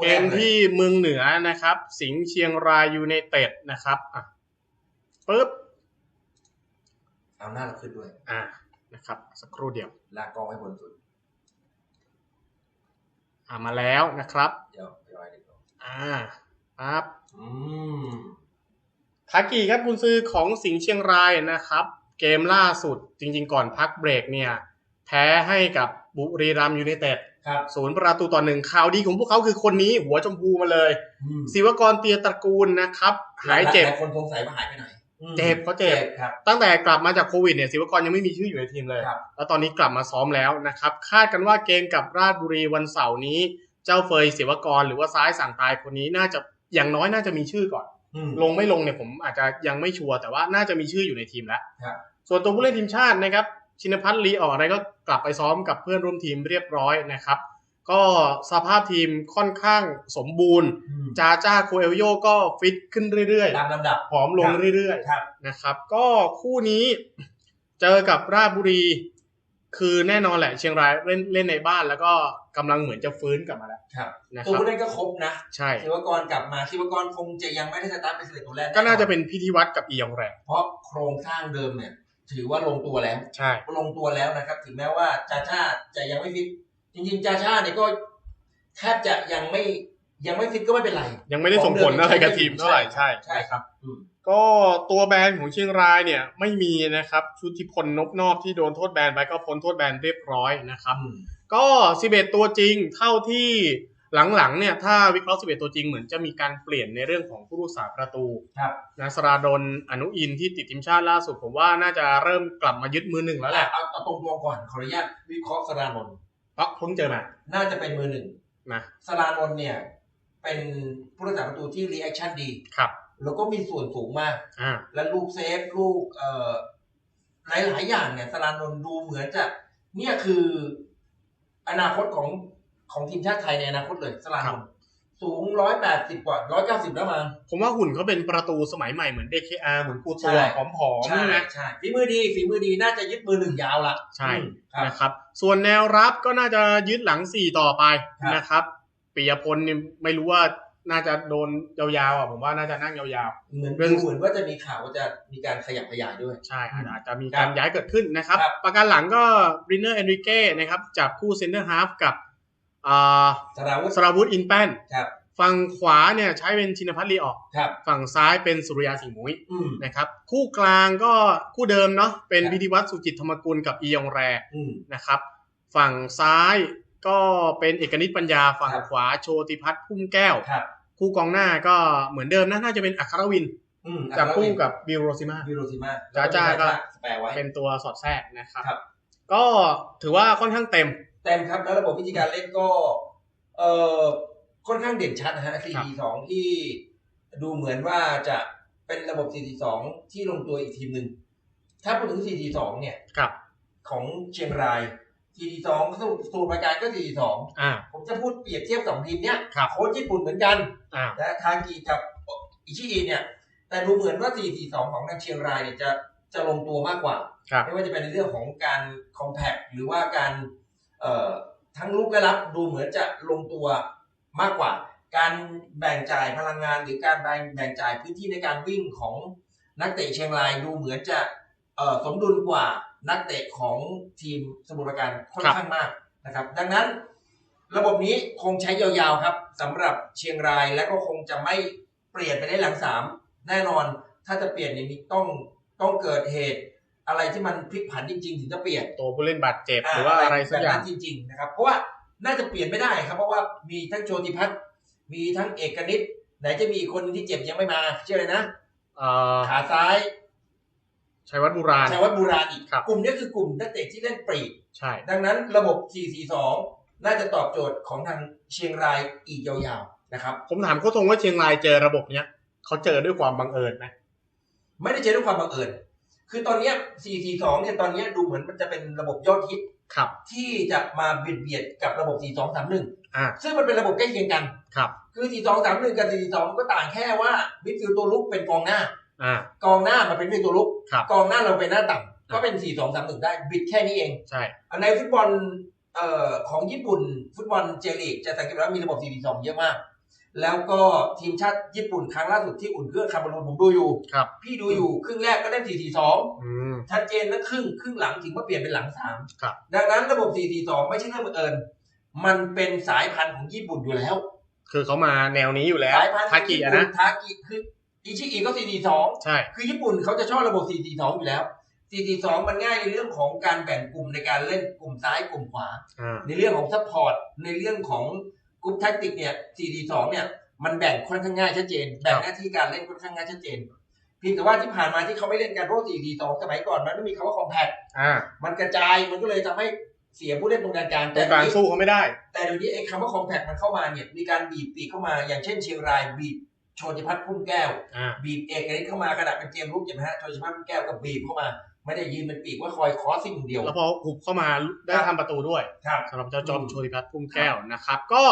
อะเกมที่เมืองเหนือนะครับ สิงห์เชียงรายยูไนเต็ดนะครับอะปึ๊บเอาหน้าเราขึ้นด้วย อ่านะครับ สักครู่เดียว ลากกล้องไว้บนสุดอ่ามาแล้วนะครับ เดี๋ยวเดี๋ยวไว้เดี๋ยวอ่าปั๊บอืมทากิครับคุณซื้อของสิงห์เชียงรายนะครับ เกมล่าสุดจริง ๆ ก่อนพักเบรกเนี่ย แพ้ให้กับบุรีรัมย์ยูไนเต็ด ครับศูนย์ประตูต่อหนึ่งข่าวดีของพวกเขาคือคนนี้หัวชมพูมาเลยอืมศิวกรเตียตระกูลนะครับ หายเจ็บหลคนสงสัยว่าหายไปไหนอืมเจ็บเขาเจ็บครับตั้งแต่กลับมาจากโควิดเนี่ยศิวกรยังไม่มีชื่ออยู่ในทีมเลยครับแล้วตอนนี้กลับมาซ้อมแล้วนะครับ คาดกันว่าเกมกับราชบุรีวันเสาร์นี้ เจ้าเฟยศิวกรหรือว่าซ้ายสั่งตายคนนี้น่าจะอย่างน้อยน่าจะมีชื่อก่อนอืมลงไม่ลงเนี่ยผมอาจจะยังไม่ชัวร์แต่ว่าน่าจะมีชื่ออยู่ในทีมแล้วครับส่วนตัวผู้เล่นทีมชาตินะครับ ชินพัฒน์ลีออกอะไรก็กลับไปซ้อมกับเพื่อนร่วมทีมเรียบร้อยนะครับ ก็สภาพทีมค่อนข้างสมบูรณ์อืมจาจ้าโคเอลโยก็ฟิตขึ้นเรื่อยตามลำดับๆผอมลงเรื่อยครับๆนะครับ ก็คู่นี้เจอกับราชบุรี คือแน่นอนแหละ เชียงรายเล่นเล่นในบ้านแล้วก็กำลังเหมือนจะฟื้นกลับมาแล้วครับนะคตัวรับผู้เล่นก็ครบนะใช่ศิวกรกลับมาศิวกรคงจะยังไม่ได้สตาร์ทเป็นสิบเอ็ดตัวแรกก็น่าจะเป็นพิธีวัตรกับอียองแรงเพราะโครงสร้างเดิมเนี่ย ถือว่าลงตัวแล้วใช่ลงตัวแล้วนะครับ ถึงแม้ว่าจาชาจะยังไม่ฟิตจริงๆจาชาเนี่ยก็แทบจะยังไม่ยังไม่ฟิตก็ไม่เป็นไร ยังไม่ได้ส่งผลอะไรกับทีมเท่าไหร่ใช่ใช่ครับอืมก็ตัวแบนของเชียงรายเนี่ยไม่มีนะครับชุติพลนบนอบที่โดนโทษแบนไปก็พ้นโทษแบนเรียบร้อยนะครับอืมก็ 11 ตัวจริงเท่าที่ หลังๆเนี่ยถ้าวิเคราะห์11 ตัวจริงเหมือนจะมีการเปลี่ยนในเรื่องของผู้รักษาประตูครับนะสราดลอนุอินที่ติดทีมชาติล่าสุดผมว่าน่าจะเริ่มกลับมายึดมือหนึ่งแล้วแหละเอาเอาตรงๆก่อนขออนุญาตวิเคราะห์สรานนท์เพราะเพิ่งเจอมาน่าจะเป็นมือหนึ่งนะสรานนท์เนี่ยเป็นผู้รักษาประตูที่รีแอคชั่นดีครับแล้วก็มีส่วนสูงมากอ่าและลูกเซฟลูกเอ่อหลายหลายๆอย่างเนี่ยสรานนท์ดูเหมือนจะ เนี่ยคืออนาคตของ ของทีมชาติไทยในอนาคตเลยสรานนท์สูงร้อยแปดสิบกว่าร้อยเก้าสิบแล้วมั้งผมว่าหุ่นเขาเป็นประตูสมัยใหม่เหมือน DKR เหมือนปูตัวใช่ผอมๆใช่นะใช่ฝีมือดีฝีมือดีน่าจะยึดมือหนึ่งยาวละใช่อืมครับนะครับ ส่วนแนวรับก็น่าจะยึดหลังสี่ต่อไปครับนะครับปิยพลนี่ไม่รู้ว่าน่าจะโดนยาวๆอะผมว่าน่าจะนั่งยาวเหมือนเรื่องดูเหมือนว่าจะมีข่าวว่าจะมีการขยับขยายด้วยๆใช่อาจอืมอาจจะมีครัการบย้ายเกิดขึ้นนะครับครับ ประการหลังก็บรินเนอร์เอนริเก้นะครับจับคู่เซนเตอร์ฮาฟกับอ่า สราวุธสราวุธอินแปนครับฝั่งขวาเนี่ยใช้เป็นชินพัฒน์ลีออกครับฝั่งซ้ายเป็นสุริยาสิงห์มุ้ยอืมนะครับ คู่กลางก็คู่เดิมเนาะเป็นครับพิธีวัตรสุจิตธรรมกุลกับอียองแรอืมนะครับ ฝั่งซ้ายก็เป็นเอกนิตปัญญา ฝั่งครับขวาโชติพัฒน์พุ่มแก้วครับคู่กองหน้าก็เหมือนเดิมนะน่าจะเป็นอัครวินอืมจับคู่กับบิลโรซิมาวิโรซิมาจ้าจ้าก็สแปรไว้เป็นตัวสอดแทรกนะครับครับ ก็ถือว่าค่อนข้างเต็ม เต็มครับแล้วระบบวิธีการเล่นก็ เอ่อค่อนข้างเด่นชัดนะฮะครับ4-4-2 ที่ดูเหมือนว่าจะเป็นระบบ 4-4-2 ที่ลงตัวอีกทีมหนึ่ง ถ้าพูดถึง 4-4-2 เนี่ยกับของเชียงราย 4-4-2สูตรสูตรประการก็ 4-4-2อ่าผมจะพูดเปรียบเทียบสองทีมเนี้ยครับโค้ชญี่ปุ่นเหมือนกันอ่านะทากิกับอิชิอิเนี่ย แต่ดูเหมือนว่า 4-4-2 ของทางเชียงรายเนี่ยจะจะลงตัวมากกว่าครับไม่ว่าจะเป็นในเรื่องของการคอมแพคหรือว่าการเอ่อ ทั้งลุกและรับดูเหมือนจะลงตัวมากกว่า การแบ่งจ่ายพลังงาน หรือการแบ่งแบ่งจ่ายพื้นที่ในการวิ่งของนักเตะเชียงรายดูเหมือนจะสมดุลกว่านักเตะของทีมสมุทรปราการค่อนข้างมากนะครับ ดังนั้นระบบนี้คงใช้ยาวๆครับสำหรับเชียงรายและก็คงจะไม่เปลี่ยนไปได้หลังสามแน่นอนถ้าจะเปลี่ยนเนี่ยมีต้องต้องเกิดเหตุ อะไรที่มันพลิกผันจริง ๆ ถึงจะเปลี่ยนตัวผู้เล่นบาดเจ็บหรือว่าอะไรสักแบบอย่านั้งนจริง ๆ นะครับ เพราะว่าน่าจะเปลี่ยนไม่ได้ครับ เพราะว่ามีทั้งโชติพัฒน์มีทั้งเอกนิตไหนจะมีอีกคนที่เจ็บยังไม่มาชื่ออะไรนะเอ่อขาซ้ายชัยวัฒน์บุราณชัยวัฒน์บูราณอีกครับกลุ่มนี้คือกลุ่มนักเตะที่เล่นปรีกใช่ ดังนั้นระบบ 4-4-2 น่าจะตอบโจทย์ของทางเชียงรายอีกยาวๆนะครับ ผมถามโค้ชทงว่าเชียงรายเจอระบบเนี้ยเขาเจอด้วยความบังเอิญไหมไม่ได้เจอด้วยความบังเอิญ คือตอนเนี้ย4-4-2เนี่ยตอนเนี้ยดูเหมือนมันจะเป็นระบบยอดฮิตครับ ที่จะมาเบียดเบียดกับระบบ 4-2-3-1อ่าซึ่งมันเป็นระบบใกล้เคียงกันครับ คือ 4-2-3-1 กับ4-2ก็ต่างแค่ว่ามิดฟิลด์ตัวลุกเป็นกองหน้าอ่ากองหน้ามันเป็นมิดฟิลด์ตัวลุกครับกองหน้าเราเป็นหน้าต่ำก็เป็น 4-2-3-1 ได้บิดแค่นี้เองใช่อันในฟุตบอลเอเอ่อของญี่ปุ่นฟุตบอลเจลีกจะสังเกตว่ามีระบบ4-2เยอะมาก แล้วก็ทีมชาติญี่ปุ่นครั้งล่าสุดที่อุ่นเครื่องคาร์บอรูนผมดูอยู่ ครับ พี่ดูอยู่ครึ่งแรกก็เล่น 4-4-2อืมชัดเจนแล้วครึ่งครึ่งหลังถึงมาเปลี่ยนเป็นหลังสามครับดังนั้นระบบ 4-4-2 ไม่ใช่เรื่องบังเอิญ มันเป็นสายพันธุ์ของญี่ปุ่นอยู่แล้ว คือเขามาแนวนี้อยู่แล้วสายพันธุ์ทากิอะนะ ทากิคืออิชิอิก็ 4-4-2 ใช่ คือญี่ปุ่นเขาจะชอบระบบ 4-4-2 อยู่แล้ว 4-4-2 มันง่ายในเรื่องของการแบ่งกลุ่มในการเล่นกลุ่มซ้ายกลุ่มขวา อ่า ในเรื่องของซัพพอร์ต ในเรื่องของ กรุ๊ปแท็กติกเนี่ย4-4-2เนี่ยมันแบ่งค่อนข้างง่ายชัดเจน แบ่งหน้าที่การเล่นค่อนข้างง่ายชัดเจนเพียงแต่ว่าที่ผ่านมาที่เขาไม่เล่นกันเพราะ4-4-2สมัยก่อนมันไม่มีคำว่าคอมแพคอ่ามันกระจายมันก็เลยทำให้เสียผู้เล่นตรงกลางกลางตรแต่งกลางสู้เขาไม่ได้ แต่เดี๋ยวนี้ไอ้คำว่าคอมแพคมันเข้ามาเนี่ยมีการบีบปีกเข้ามาอย่างเช่นเชียงรายบีบ โชติพัฒน์พุ่มแก้ว อ่า บีบเอกนิดเข้ามาขนาดเป็นเกมรุกเห็นไหมฮะโชติพัฒน์พุ่มแก้วก็บีบเข้ามา ไม่ได้ยืนเป็นปีกว่าคอยคอสซิ่งอย่างเดียวแล้วพอหุบเข้ามาได้ทำประตูด้วยครับ สำหรับเจ้าจอมอืม โชติพัฒน์พุ่มแก้วนะครับ ก็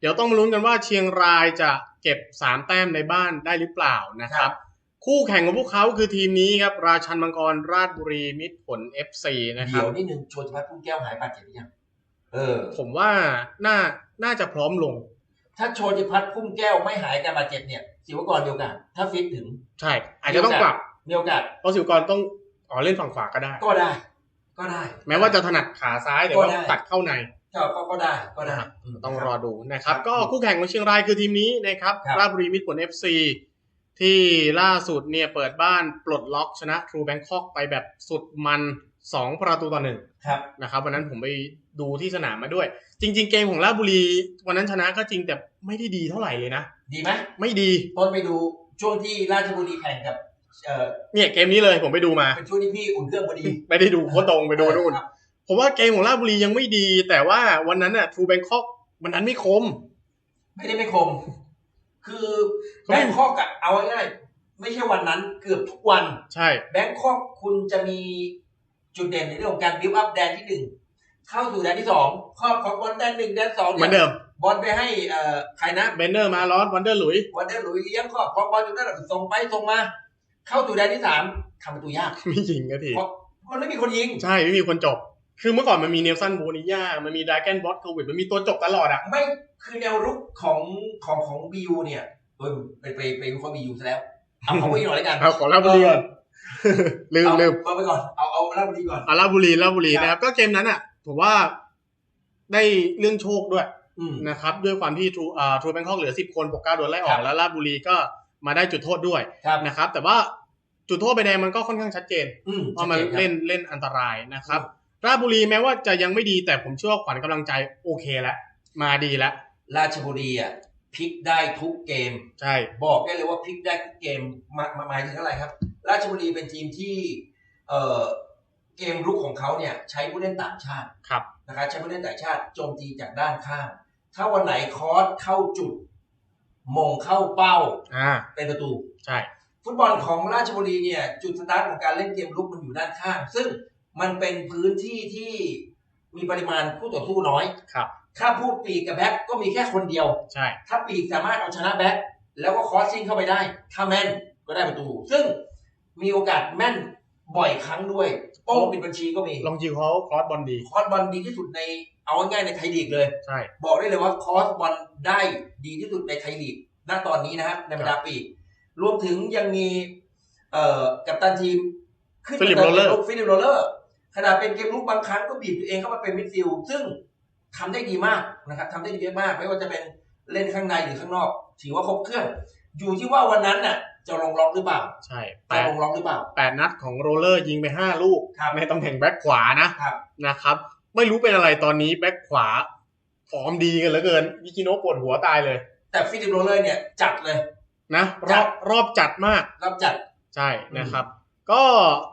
เดี๋ยวต้องมาลุ้นกันว่าเชียงรายจะเก็บ3แต้มในบ้านได้หรือเปล่านะครับ คู่แข่งของพวกเขาคือทีมนี้ครับ ราชันมังกรราชบุรีมิตรผล FC นะครัเดี๋บ ยวนิดนึงโชติพัฒน์พุ่มแก้วหายบาดเจ็บหรือยังเออ ผมว่าน่าน่าจะพร้อมลง ถ้าโชติพัฒน์พุ่มแก้วไม่หายการบาดเจ็บเนี่ยศิวกรเดียวกัน ถ้าฟิตถึง ใช่ อาจจะต้องปรับมีโอกาสเพราะสิวกรต้องอ๋อเล่นฝั่งขวาก็ได้ ก็ได้ ก็ได้ แม้ว่าจะถนัดขาซ้ายแต่ว่าก็ได้ตัดเข้าในก็ก็ก็ได้ก็ได้นะครับมต้องรอดูนะครับครับ ก็คู่แข่งของเชียงรายคือทีมนี้นะครับครับราชบุรีมิตรผล FC ที่ล่าสุดเนี่ยเปิดบ้านปลดล็อกชนะทรูแบงคอกไปแบบสุดมัน 2ประตูต่อหนึ่งครับนะครับวันนั้นผมไปดูที่สนามมาด้วย จริง ๆ เกมของราชบุรี วันนั้นชนะก็จริงแต่ไม่ได้ดีเท่าไหร่เลยนะดีไหมไม่ดีต้นไปดูช่วงที่ราชบุรีแข่งกับเอ่อเนี่ยเกมนี้เลยผมไปดูมาเป็นช่วงที่พี่อุ่นเครื่องพอดีไม่ได้ดูโคตรตรงไปดูนู่นครับผมว่าเกมของราชบุรียังไม่ดี แต่ว่าวันนั้นน่ะทรูแบงคอกวันนั้นไม่คม ไม่ได้ไม่คม คือเขาแบไม่งคอกอะเอาง่ายๆไม่ใช่วันนั้นเกือบทุกวัน ใช่ แบงคอกคุณจะมี จุดเด่นในเรื่องของการบิวอัพแดนที่หนึ่งเข้าสู่แดนที่สองครอบของบอลแดนหนึ่งแดนสองเหมือนเดิมบอลไปให้เอ่อใครนะเบนเนอร์มาลอสวันเดอร์หลุยวันเดอร์หลุยส์เลี้ยงครอบของบอลอยู่นั่นแหละส่งไปส่งมา เข้าสู่แดนที่สามทำประตูยากไม่ยิงก็ทีเพราะมันไม่มีคนยิง ใช่ไม่มีคนจบ คือเมื่อก่อนมันมีเนลสันโบนิยามันมีดาแกนบอสโควิดมันมีตัวจบตลอดอะไม่คือแนวรุกของของของบิวเนี่ยเออไปไปไปวิเคราะห์บิวซะแล้วเอาเอาไว้หน่อยแล้วกันเอาขอลาบบุรีก่อนลืมเอาลืมเอาไปก่อนเอา เอาลาบุรีก่อนเอาลาบบุรีลาบบุรีครับนะครับ ก็เกมนั้นอะผมว่าได้เรื่องโชคด้วยอืมนะครับ ด้วยความที่ทรูอ่าทรูแบงคอกเหลือสิบคนปกเก้าโดนไล่ออครักบแล้วลาบบุรีก็มาได้จุดโทษด้วยครับนะครับ แต่ว่าจุดโทษใบแดงมันก็ค่อนข้างชัดเจนอืมเพราะมันชัดจครับเล่นเล่นอันตรายนะครับ ราชบุรีแม้ว่าจะยังไม่ดีแต่ผมเชื่อว่าขวัญกำลังใจโอเคแล้วมาดีแล้วราชบุรีอะพลิกได้ทุกเกม ใช่ บอกได้เลยว่าพลิกได้ทุกเกมมามาหมายถึงอะไรครับ ราชบุรีเป็นทีมที่ เอ่อ เกมรุกของเขาเนี่ยใช้ผู้เล่นต่างชาติครับนะครับใช้ผู้เล่นต่างชาติโจมตีจากด้านข้าง ถ้าวันไหนคอร์สเข้าจุดมงเข้าเป้าอ่าเป็นประตูใช่ฟุตบอลของราชบุรีเนี่ย จุดสตาร์ทของการเล่นเกมรุกมันอยู่ด้านข้าง ซึ่งมันเป็นพื้นที่ที่มีปริมาณคู่ต่อสู้น้อยครับ ถ้าพูดปีกกับแบ็คก็มีแค่คนเดียวใช่ถ้าปีกสามารถเอาชนะแบ็คแล้วก็คอสซิ่งเข้าไปได้ ถ้าแม่นก็ได้ประตู ซึ่งมีโอกาสแม่น บ่อยครั้งด้วยโป้งปิดบัญชีก็มีลองจิวเขาครอสบอลดี คอสบอลดีที่สุดในเอาง่ายๆในไทยลีกเลยใช่บอกได้เลยว่าคอสบอลได้ดีที่สุดในไทยลีกณตอนนี้นะครับในบรรดาปีกรวมถึงยังมี เอ่อกัปตันทีมขึ้นฟิลิปมาโรเลอร์ติมฟิลิปโรเลอร์ขนาดเป็นเกมลุกบางครั้งก็บีบตัวเองเข้ามาเป็นมิดฟิลด์ซึ่งทำได้ดีมากนะครับทำได้ดีมาก ไม่ว่าจะเป็นเล่นข้างในหรือข้างนอกถือว่าครบเครื่อง อยู่ที่ว่าวันนั้นน่ะ จะลงล็อกหรือเปล่า ใช่แปจะดลงล็อกหรือเปล่าแปดนัดของโรลเลอร์ยิงไปห้าลูกครับในตำแหน่งแบ็คขวานะครับนะครับ ไม่รู้เป็นอะไรตอนนี้แบ็คขวาฟอร์มดีกันเหลือเกินยิกิโนะปวดหัวตายเลย แต่ฟิลิปโรเลอร์เนี่ยจัดเลยนะรจัอดบรอบจัดมากรับจัดใช่นะครับ ก็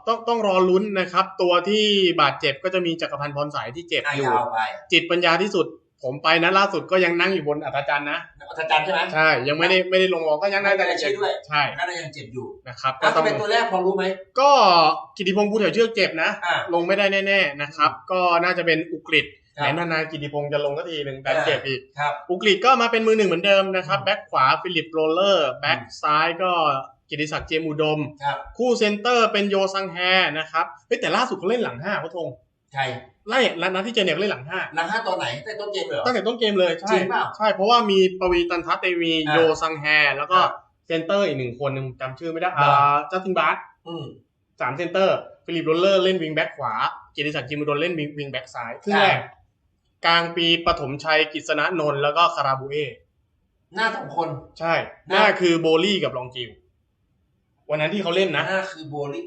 ต้องต้องรอลุ้นนะครับ ตัวที่บาดเจ็บก็จะมีจักรพันธ์พรสายที่เจ็บอาอยู่ยาวไปจิตปัญญาที่สุด ผมไปนะล่าสุดก็ยังนั่งอยู่บนอัฐจันทร์นะอัศจรรย์ใช่ไหมใช่ยังไม่ได้ไม่ได้ลงวอลก็ยังนั่งแต่ไม่ได้เจ็บใช้ด้วยใช่ก็ยังเจ็บอยู่นะครับก็แล้วต้ก็องเป็นตัวแรกพอรู้ไหมก็กิติพงศ์ภูแถวเชือกเจ็บนะอ่าลงไม่ได้แน่ๆนะครับ ก็น่าจะเป็นอุกฤษครัแหบนนานๆกิติพงศ์จะลงก็ทีหนึ่งแต่อ่าเจ็บอีกครับอุกฤษก็มาเป็นมือหนึ่งเหมือนเดิมนะครับอืมแบ็คขวาฟิลิปโรลเลอร์แบ็คซ้ายก็กิติศักดิ์เจยมอุดมครับคู่เซนเตอร์เป็นโยซังแฮนะครับเฮ้ยแต่ล่าสุดเขาเล่นหลังห้าเขาทง ใครไล่แล้วนัดที่เจอเนี่ยก็เล่นหลังห้าหลังห้าตอนไหนแต่ต้นเกมเลยเหรอตั้งแต่ต้นเกมเลยจริใช่งเปล่าใช่เพราะว่ามีปวีตันทัศน์เตวีอ่าโยซังแฮแล้วก็ครับเซนเตอร์อีกหนึ่งคนหนึ่งจำชื่อไม่ได้เหรออ่าจัสตินบาร์อืมสามเซนเตอร์ฟิลิปโรลเลอร์เล่นวิงแบ็กขวาเกียรติศักดิ์จิมอุดลเล่นวิงวิงแบ็กซ้ายครึ่งอ่าแรกกลางปีปฐมชัยกิษณะนนท์แล้วก็คาราบูเอหน้าสองคน ใช่หหน้าน้าคือโบลี่กับลองจิว วันนั้นที่เขาเล่นนะ หน้าคือโบลี่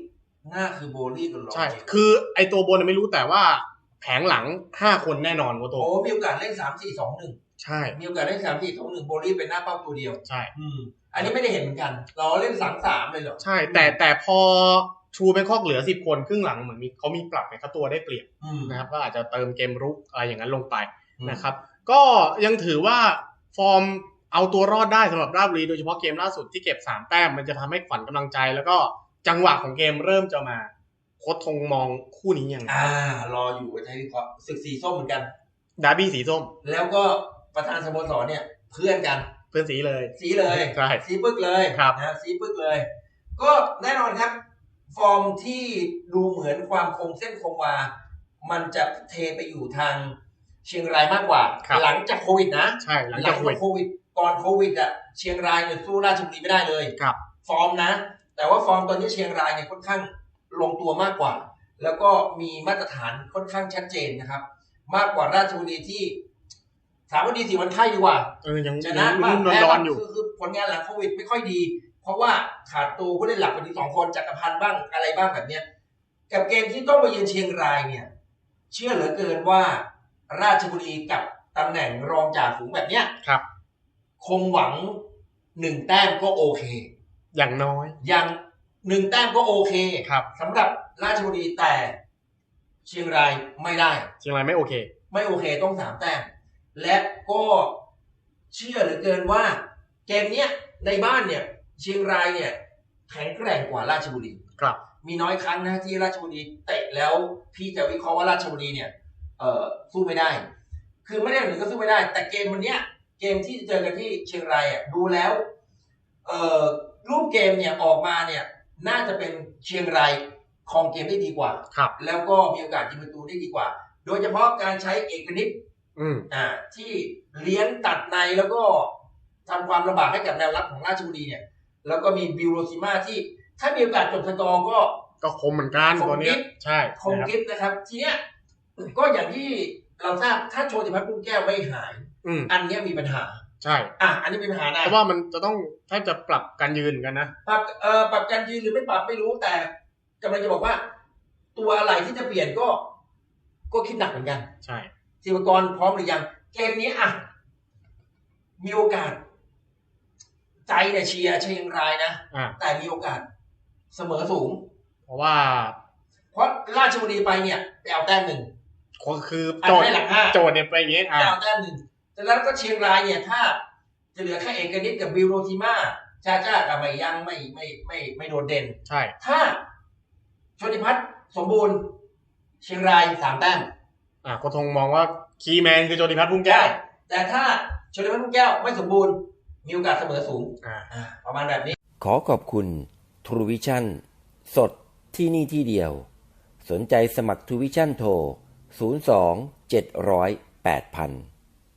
หน้าคือโบลี่กับลองใช่จิวคือไอตัวบนนะไม่รู้แต่ว่าแผงหลังห้าคนแน่นอนโวโต โอ้มีโอกาสเล่นสามสี่สองหนึ่งใช่ มีโอกาสเล่นสามสี่สองหนึ่งโบลี่เป็นหน้าเป้าตัวเดียว ใช่ อืม อันนี้ไม่ได้เห็นเหมือนกัน เราเล่นสามสามเลยเหรอ ใช่ แต่แต่พอชูแบงคอกเหลือสิบคนครึ่งหลังเหมือนมีเขามีปรับไงเขาตัวได้เปรียบอืม นะครับก็อาจจะเติมเกมรุกอะไรอย่างนั้นลงไปอืมนะครับ ก็ยังถือว่าฟอร์มเอาตัวรอดได้สำหรับราชบุรีโดยเฉพาะเกมล่าสุดที่เก็บสามแต้มมันจะทำให้ขวัญกำลังใจแล้วก็ จังหวะของเกมเริ่มจะมาโค้ชทงมองคู่นี้ยังไงอ่า รออยู่ใช้วิเคราะห์ศึกสีส้มเหมือนกันดาร์บี้สีส้ม แล้วก็ประธานสโมสรเนี่ย เพื่อนกัน เพื่อนสีเลย สีเลยใช่สีปึกเลยครับนะสีปึกเลย ก็แน่นอนครับ ฟอร์มที่ดูเหมือนความคงเส้นคงวา มันจะเทไปอยู่ทางเชียงรายมากกว่าครับหลังจากโควิดนะใช่หลังจากคุยโควิดก่อนโควิดอะเชียงรายเนี่ยสู้ราชบุรีไม่ได้เลยครับ ฟอร์มนะ แต่ว่าฟอร์มตอนนี้เชียงรายเนี่ยค่อนข้างลงตัวมากกว่า แล้วก็มีมาตรฐานค่อนข้างชัดเจนนะครับ มากกว่าราชบุรีที่ถามว่าดีสีวันไข่ดีกว่าเออยังชยังนะบ้างรุ่นแพ้ร้อบ้านงๆอยู่คือคือผลงานหลังโควิดไม่ค่อยดี เพราะว่าขาดตัวผู้เล่นหลักคนที่สองคนจักรพันธ์บ้างอะไรบ้างแบบเนี้ยกับเกมที่ต้องมาเยือนเชียงรายเนี่ย เชื่อเหลือเกินว่าราชบุรีกับตำแหน่งรองจ่าฝูงแบบเนี้ยครับ คงหวังหนึ่งแต้มก็โอเค อย่างน้อย อย่างหนึ่งแต้มก็โอเคครับสำหรับราชบุรีแต่ เชียงรายไม่ได้ เชียงรายไม่โอเค ไม่โอเคต้องสามแต้ม และก็เชื่อเหลือเกินว่า เกมเนี้ยในบ้านเนี่ย เชียงรายเนี่ยแข็งแกร่งกว่าราชบุรี ครับ มีน้อยครั้งนะที่ราชบุรีเตะแล้วพี่จะวิเคราะห์ว่าราชบุรีเนี่ยเอ่อสู้ไม่ได้ คือไม่ได้หมายถึงก็สู้ไม่ได้ แต่เกมวันเนี้ยเกมที่เจอกันที่เชียงรายอะดูแล้ว เอ่อ รูปเกมเนี่ยออกมาเนี่ยน่าจะเป็นเชียงรายครองเกมได้ดีกว่า ครับ แล้วก็มีโอกาสยิงประตูได้ดีกว่า โดยเฉพาะการใช้เอกนิตอืมอ่าที่เลี้ยงตัดในแล้วก็ทำความลำบากให้กับแนวรับของราชบุรีเนี่ย แล้วก็มีบิวโรซิมาที่ ถ้ามีโอกาสจบสกอร์ก็ ก็คมเหมือนกันคมตัวเนี้ยกิ๊บ ใช่คงนะครับกิฟนะครับ ทีเนี้ยก็อย่างที่เราทราบถ้าโชติพัฒน์ปุ้งแก้วไม่หาย อืมอันเนี้ยมีปัญหา ใช่อะอันนี้มีปัญหานะเพราะว่ามันจะต้องแทบจะปรับการยืนเหมือนกันนะปรับเอ่อปรับการยืนหรือไม่ปรับไม่รู้แต่กำลังจะบอกว่า ตัวอะไรที่จะเปลี่ยนก็ ก็คิดหนักเหมือนกัน ใช่ทีมกรพร้อมหรือยังเกมนี้อะมีโอกาส ใจเนี่ยเชียร์เชียงรายนะอ่าแต่มีโอกาสเสมอสูง เพราะว่า เพราะราชบุรีไปเนี่ยไปเอาแต้มหนึ่งคืออันโจทให้ย์หลังห้าโจทย์เนี่ยไปอย่างเงี้ยไปอ่าเอาแต้มหนึ่ง แต่แล้วก็เชียงรายเนี่ยถ้าจะเหลือแค่เอกนิตกับบิวโรติมาชาจ้ากับไม่ยังไม่ไม่ไม่ไม่โดดเด่น ใช่ ถ้าชนิพัฒน์สมบูรณ์ เชียงรายสามแต้มอ่าโคชทงมองว่าคีย์แมนคือโจดิพัฒน์พุ่งแก้ได้วแต่ถ้าชนิพัฒน์ลูกแก้วไม่สมบูรณ์ มีโอกาสเสมอสูงอ่าอ่าประมาณแบบนี้ ขอขอบคุณ True Vision สดที่นี่ที่เดียว สนใจสมัคร True Vision โทร 02 700 8000